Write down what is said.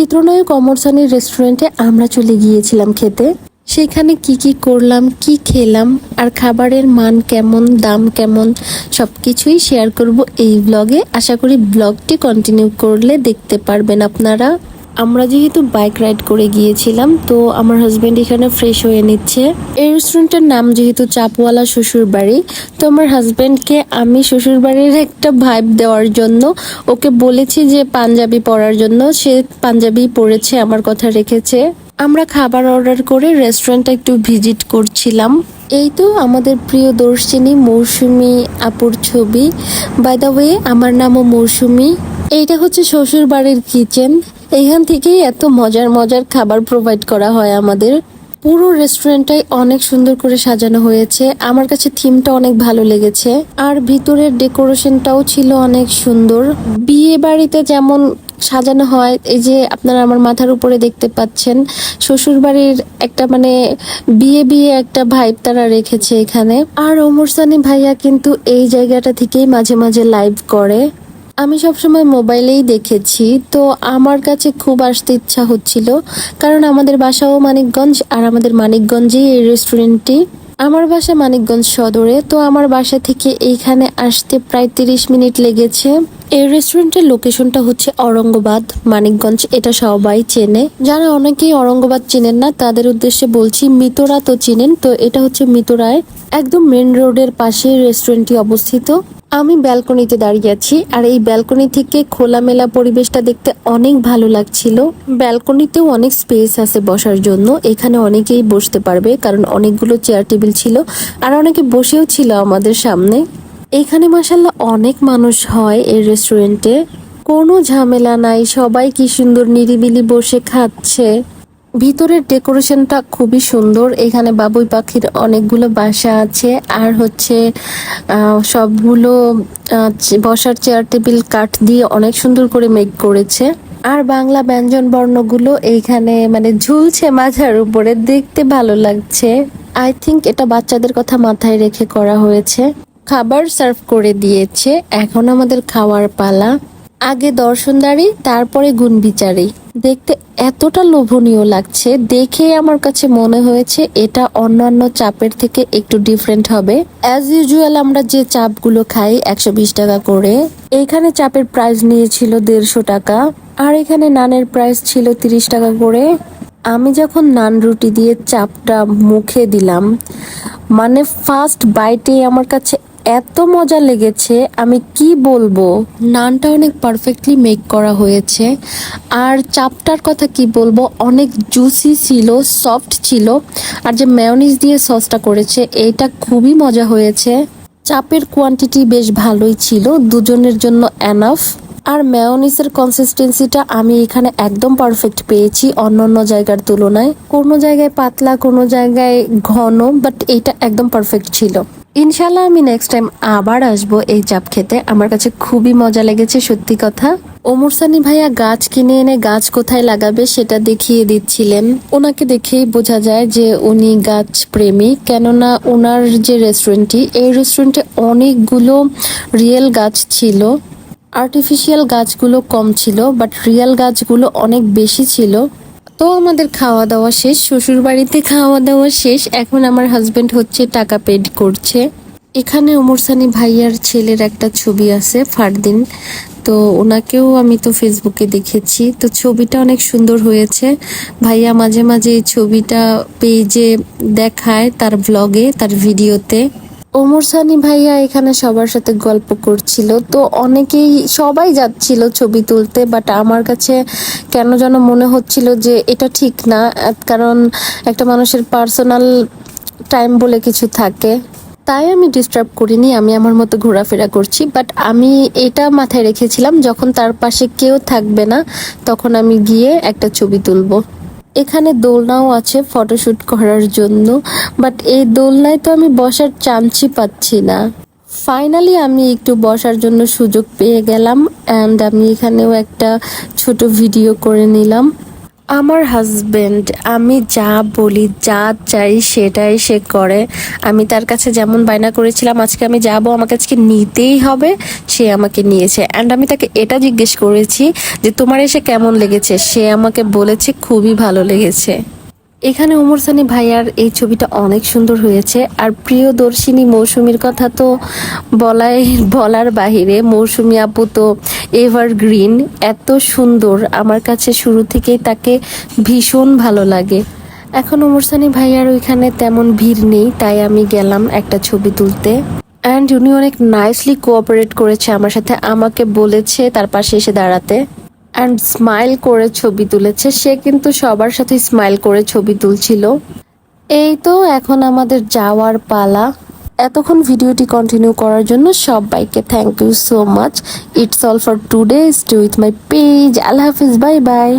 চিত্রনায়ক অমর সানির রেস্টুরেন্টে আমরা চলে গিয়েছিলাম খেতে। সেখানে কি কি করলাম, কি খেলাম, আর খাবারের মান কেমন, দাম কেমন সব কিছুই শেয়ার করব এই ব্লগে আশা করি ব্লগটি কন্টিনিউ করলে দেখতে পারবেন আপনারা। আমরা যেহেতু বাইক রাইড করে গিয়েছিলাম, তো আমার হাজবেন্ড এখানে ফ্রেশ হয়ে নিচ্ছে। এই রেস্টুরেন্টের নাম যেহেতু চাপওয়ালা শ্বশুর বাড়ি তো আমার হাজবেন্ডকে আমি শ্বশুর বাড়ির একটা ভাইব দেওয়ার জন্য, ওকে বলেছি যে পাঞ্জাবি পরার জন্য, সে পাঞ্জাবি পরেছে, আমার কথা রেখেছে। আমরা খাবার অর্ডার করে রেস্টুরেন্টটা একটু ভিজিট করছিলাম। এই তো আমাদের প্রিয় দর্শিনী মৌসুমি আপুর ছবি। বাই দ্য ওয়ে আমার নামও মৌসুমি। এইটা হচ্ছে শ্বশুর বাড়ির কিচেন এইখান থেকেই এত মজার মজার খাবার প্রোভাইড করা হয় আমাদের। পুরো রেস্টুরেন্টটাই অনেক সুন্দর করে সাজানো হয়েছে। আমার কাছে থিমটা অনেক ভালো লেগেছে। আর ভিতরের ডেকোরেশনটাও ছিল অনেক সুন্দর। বিয়ে বাড়িতে যেমন সাজানো হয়, এই যে আপনারা আমার মাথার উপরে দেখতে পাচ্ছেন শ্বশুর বাড়ির একটা মানে বিয়ে বিয়ে একটা ভাইব তারা রেখেছে এখানে। আর ওমর সানি ভাইয়া কিন্তু এই জায়গাটা থেকেই মাঝে মাঝে লাইভ করে। আমি সবসময় মোবাইলেই দেখেছি, তো আমার কাছে খুব আসতে ইচ্ছা হচ্ছিল। কারণ আমাদের বাসাও মানিকগঞ্জ, আর আমাদের মানিকগঞ্জেই এই রেস্টুরেন্টটি আমার বাসা মানিকগঞ্জ সদরে, তো আমার বাসা থেকে এইখানে আসতে প্রায় তিরিশ মিনিট লেগেছে। এই রেস্টুরেন্টের লোকেশনটা হচ্ছে অরঙ্গবাদ মানিকগঞ্জ, এটা সবাই চেনে। যারা অনেকেই অরঙ্গবাদ চেনেন না, তাদের উদ্দেশ্যে বলছি মিতরা তো চিনেন, তো এটা হচ্ছে মিতরায়, একদম মেন রোডের পাশে রেস্টুরেন্টটি অবস্থিত। আমি ব্যালকনিতে দাঁড়িয়ে আছি আর এই ব্যালকনি থেকে খোলামেলা পরিবেশটা দেখতে অনেক ভালো লাগছিল। ব্যালকনিতেও অনেক স্পেস আছে বসার জন্য। এখানে অনেকেই বসতে পারবে কারণ অনেকগুলো চেয়ার টেবিল ছিল আর অনেকে বসেও ছিল আমাদের সামনে। এখানে মাসাল্লাহ অনেক মানুষ হয় এই রেস্টুরেন্টে। কোনো ঝামেলা নাই, সবাই কি সুন্দর নিরিবিলি বসে খাচ্ছে। ভিতরের ডেকোরেশনটা খুবই সুন্দর। এখানে বাবুই পাখির অনেকগুলো বাসা আছে। আর হচ্ছে সবগুলো বসার চেয়ার, টেবিল, কাঠ দিয়ে অনেক সুন্দর করে মেক করেছে। আর বাংলা ব্যঞ্জন বর্ণগুলো এইখানে মানে ঝুলছে মাথার উপরে। দেখতে ভালো লাগছে। আই থিংক এটা বাচ্চাদের কথা মাথায় রেখে করা হয়েছে। খাবার সার্ভ করে দিয়েছে। এখন আমাদের খাওয়ার পালা। আগে দর্শনদারি, তারপরে গুণ বিচারি দেখতে এতটা লোভনীয় লাগছে দেখে আমার কাছে মনে হয়েছে এটা অন্যান্য চাপের থেকে একটু ডিফারেন্ট হবে। অ্যাজ ইউজুয়াল আমরা যে চাপগুলো খাই, একশো বিশ টাকা করে। এইখানে চাপের প্রাইস নিয়েছিল দেড়শো টাকা, আর এখানে নানের প্রাইস ছিল তিরিশ টাকা করে। আমি যখন নান রুটি দিয়ে চাপটা মুখে দিলাম মানে ফার্স্ট বাইটে আমার কাছে এত মজা লেগেছে, আমি কি বলব? নানটা অনেক পারফেক্টলি মেক করা হয়েছে। আর চাপটার কথা কি বলব, অনেক জুসি ছিল সফট ছিল। আর যে মেয়নিজ দিয়ে সসটা করেছে এটা খুবই মজা হয়েছে। চাপের কোয়ান্টিটি বেশ ভালোই ছিল, দুজনের জন্য এনাফ আর মেয়নিসের কনসিস্টেন্সিটা আমি এখানে একদম পারফেক্ট পেয়েছি, অন্যান্য জায়গার তুলনায়। কোনো জায়গায় পাতলা, কোনো জায়গায় ঘন বাট এইটা একদম পারফেক্ট ছিল। ইনশাল্লাহ আমি নেক্সট টাইম আবার আসব এই চাপ খেতে। আমার কাছে খুবই মজা লেগেছে, সত্যি কথা। ওমর সানি ভাইয়া গাছ কিনে এনে গাছ কোথায় লাগাবে সেটা দেখিয়ে দিচ্ছিলেন। ওনাকে দেখেই বোঝা যায় যে উনি গাছ প্রেমী, কেননা ওনার যে রেস্টুরেন্টটি এই রেস্টুরেন্টে অনেকগুলো রিয়েল গাছ ছিল। আর্টিফিশিয়াল গাছগুলো কম ছিল বাট রিয়েল গাছগুলো অনেক বেশি ছিল। তো আমাদের খাওয়া দাওয়া শেষ শ্বশুর বাড়িতে খাওয়া দাওয়া শেষ। এখন আমার হাজবেন্ড হচ্ছে টাকা পেড করছে। এখানে ওমর সানি ভাইয়ার ছেলের একটা ছবি আছে, ফারদিন। তো ওনাকেও আমি তো ফেসবুকে দেখেছি। তো ছবিটা অনেক সুন্দর হয়েছে। ভাইয়া মাঝে মাঝে এই ছবিটা পেজে দেখায় তার ব্লগে তার ভিডিওতে ওমর সানি ভাইয়া এখানে সবার সাথে গল্প করছিল। তো অনেকেই, সবাই যাচ্ছিল ছবি তুলতে বাট আমার কাছে কেন যেন মনে হচ্ছিল যে এটা ঠিক না কারণ একটা মানুষের পার্সোনাল টাইম বলে কিছু থাকে। তাই আমি ডিস্টার্ব করিনি, আমি আমার মতো ঘোরাফেরা করছি বাট আমি এটা মাথায় রেখেছিলাম, যখন তার পাশে কেউ থাকবে না, তখন আমি গিয়ে একটা ছবি তুলবো। এখানে দোলনাও আছে ফটোশুট করার জন্য বাট এই দোলনায় তো আমি বসার চামচি পাচ্ছি না। ফাইনালি আমি একটু বসার জন্য সুযোগ পেয়ে গেলাম অ্যান্ড আমি এখানেও একটা ছোট ভিডিও করে নিলাম। আমার হাজবেন্ড আমি যা বলি, যা চাই সেটাই সে করে। আমি তার কাছে যেমন বায়না করেছিলাম, আজকে আমি যাব, আমাকে আজকে নিতেই হবে, সে আমাকে নিয়েছে। অ্যান্ড আমি তাকে এটা জিজ্ঞেস করেছি যে, তোমার এসে কেমন লেগেছে? সে আমাকে বলেছে, খুবই ভালো লেগেছে। এখানে ওমর সানি ভাইয়ার এই ছবিটা অনেক সুন্দর হয়েছে। আর প্রিয়দর্শিনী মৌসুমীর কথা তো বলাই, বলার বাহিরে মৌসুমী আপু তো এভারগ্রিন এত সুন্দর। আমার কাছে শুরু থেকেই তাকে ভীষণ ভালো লাগে। এখন ওমর সানি ভাইয়ার ওইখানে তেমন ভিড় নেই, তাই আমি গেলাম একটা ছবি তুলতে। অ্যান্ড উনি অনেক নাইসলি কোঅপারেট করেছে আমার সাথে, আমাকে বলেছে তার পাশে এসে দাঁড়াতে। অ্যান্ড স্মাইল করে ছবি তুলেছে, সে কিন্তু সবার সাথে স্মাইল করে ছবি তুলছিল। এই তো এখন আমাদের যাওয়ার পালা। এতক্ষণ ভিডিওটি কন্টিনিউ করার জন্য সবাইকে thank you so much it's all for today stay with my page আল্লাহ হাফিজ বাই বাই